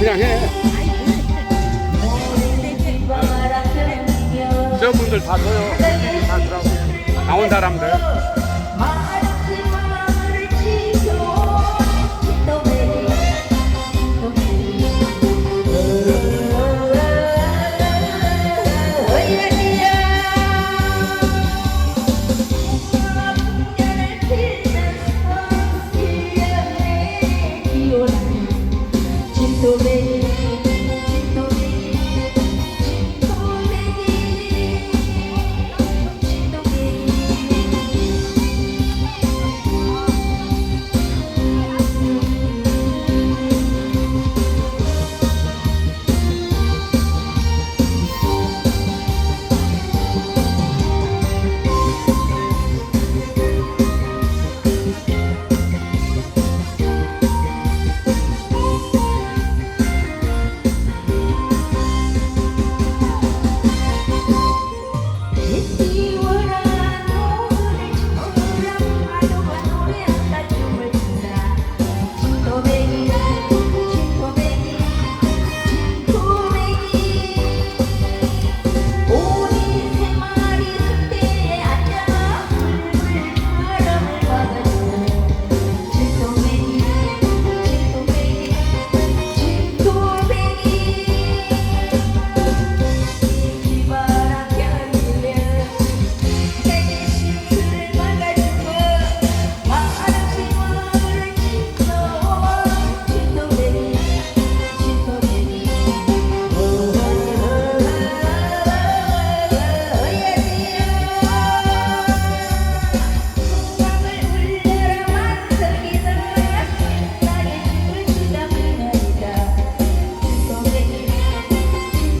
그냥 해. 저분들 다 줘요. 다 주라고. 나온 사람들.